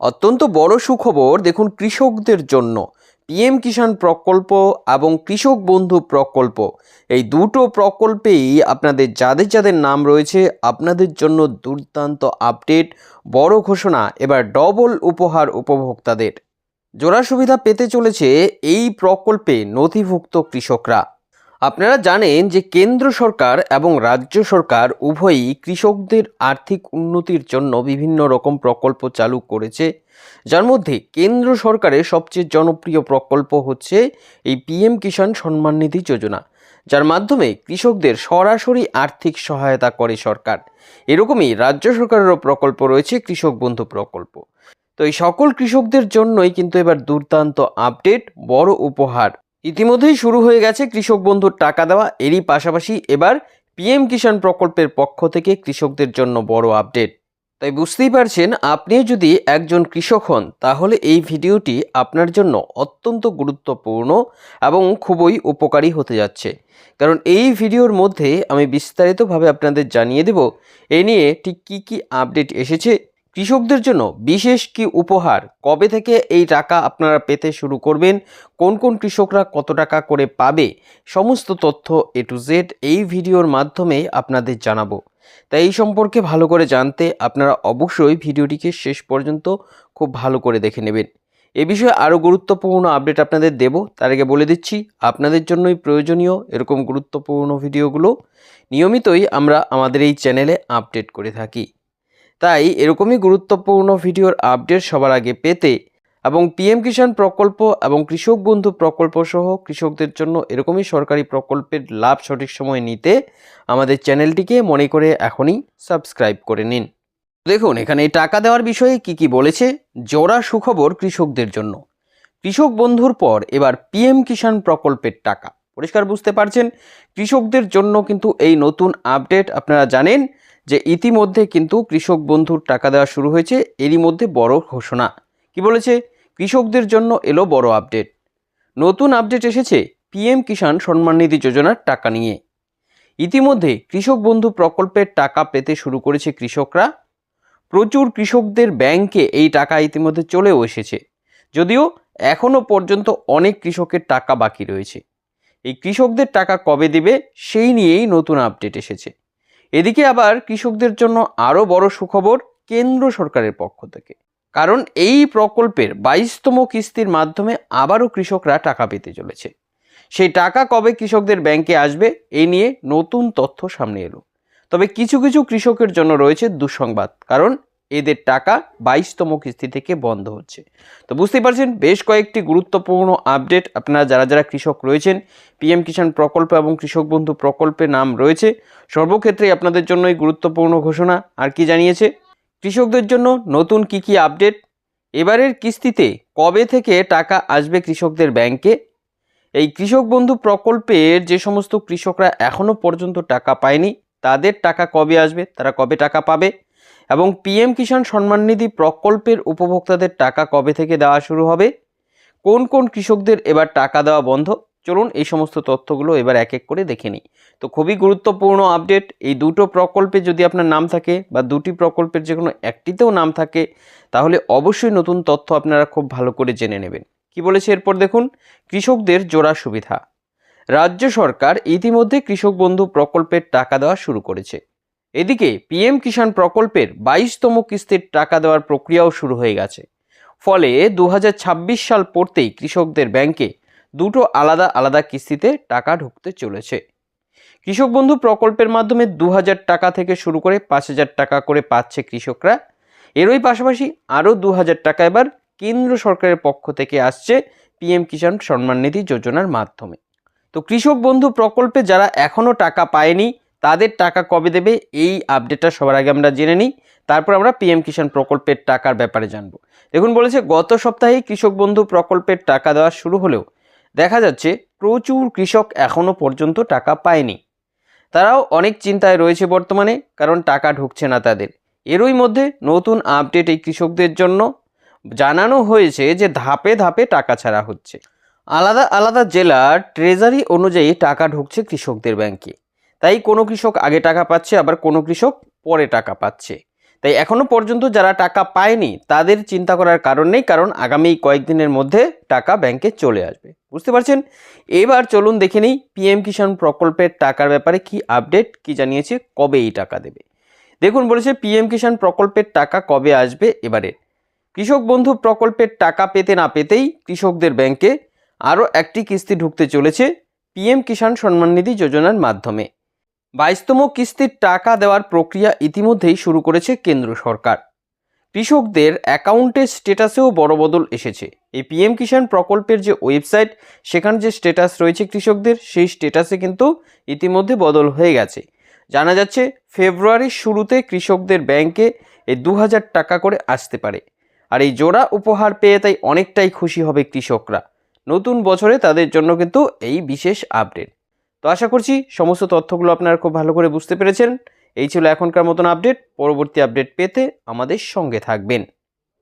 অত্যন্ত বড় সুখবর দেখুন কৃষকদের জন্য। পিএম কিষাণ প্রকল্প এবং কৃষক বন্ধু প্রকল্প। এই দুটো প্রকল্পেই আপনাদের যাদের যাদের নাম রয়েছে, আপনাদের জন্য দুর্দান্ত আপডেট, বড় ঘোষণা, এবার ডবল উপহার উপভোক্তাদের। জোড়া সুবিধা পেতে চলেছে এই প্রকল্পে নথিভুক্ত কৃষকরা। আপনারা জানেন যে কেন্দ্র সরকার এবং রাজ্য সরকার উভয়ই কৃষকদের আর্থিক উন্নতির জন্য বিভিন্ন রকম প্রকল্প চালু করেছে। যার মধ্যে কেন্দ্র সরকারের সবচেয়ে জনপ্রিয় প্রকল্প হচ্ছে এই পিএম কিষাণ সম্মান নিধি যোজনা, যার মাধ্যমে কৃষকদের সরাসরি আর্থিক সহায়তা করে সরকার। এরকমই রাজ্য সরকারেরও প্রকল্প রয়েছে, কৃষক বন্ধু প্রকল্প। তো এই সকল কৃষকদের জন্যই কিন্তু এবার দুর্দান্ত আপডেট, বড় উপহার। ইতিমধ্যেই শুরু হয়ে গেছে কৃষক বন্ধুর টাকা দেওয়া। এরই পাশাপাশি এবার পিএম কিষাণ প্রকল্পের পক্ষ থেকে কৃষকদের জন্য বড় আপডেট। তাই বুঝতেই পারছেন, আপনি যদি একজন কৃষক হন, তাহলে এই ভিডিওটি আপনার জন্য অত্যন্ত গুরুত্বপূর্ণ এবং খুবই উপকারী হতে যাচ্ছে। কারণ এই ভিডিওর মধ্যে আমি বিস্তারিতভাবে আপনাদের জানিয়ে দেব, এ নিয়ে ঠিক কী কী আপডেট এসেছে কৃষকদের জন্য বিশেষ কি উপহার? কবে থেকে এই টাকা আপনারা পেতে শুরু করবেন? কোন কোন কৃষকরা কত টাকা করে পাবে? সমস্ত তথ্য এ টু জেড এই ভিডিওর মাধ্যমে আপনাদের জানাব। তাই এই সম্পর্কে ভালো করে জানতে আপনারা অবশ্যই ভিডিওটিকে শেষ পর্যন্ত খুব ভালো করে দেখে নেবেন। এ বিষয়ে আরও গুরুত্বপূর্ণ আপডেট আপনাদের দেব। তার আগে বলে দিচ্ছি, আপনাদের জন্যই প্রয়োজনীয় এরকম গুরুত্বপূর্ণ ভিডিওগুলো। নিয়মিতই আমরা আমাদের এই চ্যানেলে আপডেট করে থাকি। তাই এরকমই গুরুত্বপূর্ণ ভিডিওর আপডেট সবার আগে পেতে এবং পিএম কিষাণ প্রকল্প এবং কৃষক বন্ধু প্রকল্প সহ কৃষকদের জন্য এরকমই সরকারি প্রকল্পের লাভ সঠিক সময় নিতে আমাদের চ্যানেলটিকে মনে করে এখনই সাবস্ক্রাইব করে নিন। দেখুন, এখানে টাকা দেওয়ার বিষয়ে কি কি বলেছে? জোড়া সুখবর কৃষকদের জন্য। কৃষক বন্ধুর পর এবার পিএম কিষাণ প্রকল্পের টাকা। পরিষ্কার বুঝতে পারছেন? কৃষকদের জন্য কিন্তু এই নতুন আপডেট আপনারা জানেন যে ইতিমধ্যে কিন্তু কৃষক বন্ধুর টাকা দেওয়া শুরু হয়েছে, এরই মধ্যে বড় ঘোষণা। কি বলেছে? কৃষকদের জন্য এলো বড় আপডেট। নতুন আপডেট এসেছে পিএম কিষাণ সম্মান নিধি যোজনার টাকা নিয়ে। ইতিমধ্যে কৃষক বন্ধু প্রকল্পের টাকা পেতে শুরু করেছে কৃষকরা। প্রচুর কৃষকদের ব্যাংকে এই টাকা ইতিমধ্যে চলেও এসেছে। যদিও এখনও পর্যন্ত অনেক কৃষকের টাকা বাকি রয়েছে। এই কৃষকদের টাকা কবে দিবে, সেই নিয়েই নতুন আপডেট এসেছে। এদিকে আবার কৃষকদের জন্য আরও বড় সুখবর কেন্দ্র সরকারের পক্ষ থেকে। কারণ এই প্রকল্পের বাইশতম কিস্তির মাধ্যমে আবারও কৃষকরা টাকা পেতে চলেছে। সেই টাকা কবে কৃষকদের ব্যাংকে আসবে, এ নিয়ে নতুন তথ্য সামনে এলো। তবে কিছু কিছু কৃষকের জন্য রয়েছে দুঃসংবাদ, কারণ এদের টাকা বাইশতম কিস্তি থেকে বন্ধ হচ্ছে। তো বুঝতেই পারছেন, বেশ কয়েকটি গুরুত্বপূর্ণ আপডেট আপনারা যারা যারা কৃষক রয়েছেন, পিএম কিষাণ প্রকল্প এবং কৃষক বন্ধু প্রকল্পে নাম রয়েছে, সর্বক্ষেত্রেই আপনাদের জন্য এই গুরুত্বপূর্ণ ঘোষণা। আর কি জানিয়েছে? কৃষকদের জন্য নতুন কি কি আপডেট? এবারের কিস্তিতে কবে থেকে টাকা আসবে কৃষকদের ব্যাংকে? এই কৃষক বন্ধু প্রকল্পের যে সমস্ত কৃষকরা এখনও পর্যন্ত টাকা পায়নি, তাদের টাকা কবে আসবে? তারা কবে টাকা পাবে? এবং পিএম কিষাণ সম্মান নিধি প্রকল্পের উপভোক্তাদের টাকা কবে থেকে দেওয়া শুরু হবে? কোন কোন কৃষকদের এবার টাকা দেওয়া বন্ধ? চলুন এই সমস্ত তথ্যগুলো এবার এক এক করে দেখে নিই। তো খুবই গুরুত্বপূর্ণ আপডেট এই দুটো প্রকল্পে যদি আপনার নাম থাকে বা দুটি প্রকল্পের যে কোনো একটিতেও নাম থাকে, তাহলে অবশ্যই নতুন তথ্য আপনারা খুব ভালো করে জেনে নেবেন। কি বলেছে এরপর দেখুন, কৃষকদের জোড়া সুবিধা। রাজ্য সরকার ইতিমধ্যে কৃষক বন্ধু প্রকল্পের টাকা দেওয়া শুরু করেছে। এদিকে পিএম কিষাণ প্রকল্পের বাইশতম কিস্তির টাকা দেওয়ার প্রক্রিয়াও শুরু হয়ে গেছে। ফলে দু হাজার ছাব্বিশ সাল পড়তেই কৃষকদের ব্যাংকে দুটো আলাদা আলাদা কিস্তিতে টাকা ঢুকতে চলেছে। কৃষক বন্ধু প্রকল্পের মাধ্যমে দু হাজার টাকা থেকে শুরু করে পাঁচ হাজার টাকা করে পাচ্ছে কৃষকরা। এরই পাশাপাশি আরও দু হাজার টাকা এবার কেন্দ্র সরকারের পক্ষ থেকে আসছে পিএম কিষাণ সম্মান নিধি যোজনার মাধ্যমে। তো কৃষক বন্ধু প্রকল্পে যারা এখনও টাকা পায়নি তাদের টাকা কবে দেবে? এই আপডেটটা সবার আগে আমরা জেনে নিই। তারপর আমরা পিএম কিষাণ প্রকল্পের টাকার ব্যাপারে জানব। দেখুন বলেছে, গত সপ্তাহেই কৃষক বন্ধু প্রকল্পের টাকা দেওয়া শুরু হলেও দেখা যাচ্ছে প্রচুর কৃষক এখনও পর্যন্ত টাকা পায়নি। তারাও অনেক চিন্তায় রয়েছে বর্তমানে, কারণ টাকা ঢুকছে না তাদের। এরই মধ্যে নতুন আপডেট এই কৃষকদের জন্য জানানো হয়েছে যে ধাপে ধাপে টাকা ছাড়া হচ্ছে। আলাদা আলাদা জেলার ট্রেজারি অনুযায়ী টাকা ঢুকছে কৃষকদের ব্যাংকে তাই কোনো কৃষক আগে টাকা পাচ্ছে, আবার কোনো কৃষক পরে টাকা পাচ্ছে। তাই এখনও পর্যন্ত যারা টাকা পায়নি, তাদের চিন্তা করার কারণ নেই, কারণ আগামী কয়েকদিনের মধ্যে টাকা ব্যাংকে চলে আসবে। বুঝতে পারছেন? এবার চলুন দেখে নিই পিএম কিষাণ প্রকল্পের টাকার ব্যাপারে কি আপডেট, কি জানিয়েছে, কবে এই টাকা দেবে। দেখুন বলেছে পিএম কিষাণ প্রকল্পের টাকা কবে আসবে এবারে। কৃষক বন্ধু প্রকল্পের টাকা পেতে না পেতেই কৃষকদের ব্যাংকে আরও একটি কিস্তি ঢুকতে চলেছে পিএম কিষাণ সম্মান নিধি যোজনার মাধ্যমে। বাইশতম কিস্তির টাকা দেওয়ার প্রক্রিয়া ইতিমধ্যেই শুরু করেছে কেন্দ্র সরকার। কৃষকদের অ্যাকাউন্টের স্টেটাসেও বড় বদল এসেছে। এই পিএম কিষাণ প্রকল্পের যে ওয়েবসাইট, সেখানে যে স্টেটাস রয়েছে কৃষকদের, সেই স্টেটাসে কিন্তু ইতিমধ্যে বদল হয়ে গেছে। জানা যাচ্ছে, ফেব্রুয়ারির শুরুতে কৃষকদের ব্যাংকে এই দু হাজার টাকা করে আসতে পারে। আর এই জোড়া উপহার পেয়ে তাই অনেকটাই খুশি হবে কৃষকরা। নতুন বছরে তাদের জন্য কিন্তু এই বিশেষ আপডেট। তো আশা করছি সমস্ত তথ্যগুলো আপনারা খুব ভালো করে বুঝতে পেরেছেন। এই ছিল এখনকার মতন আপডেট। পরবর্তী আপডেট পেতে আমাদের সঙ্গে থাকবেন।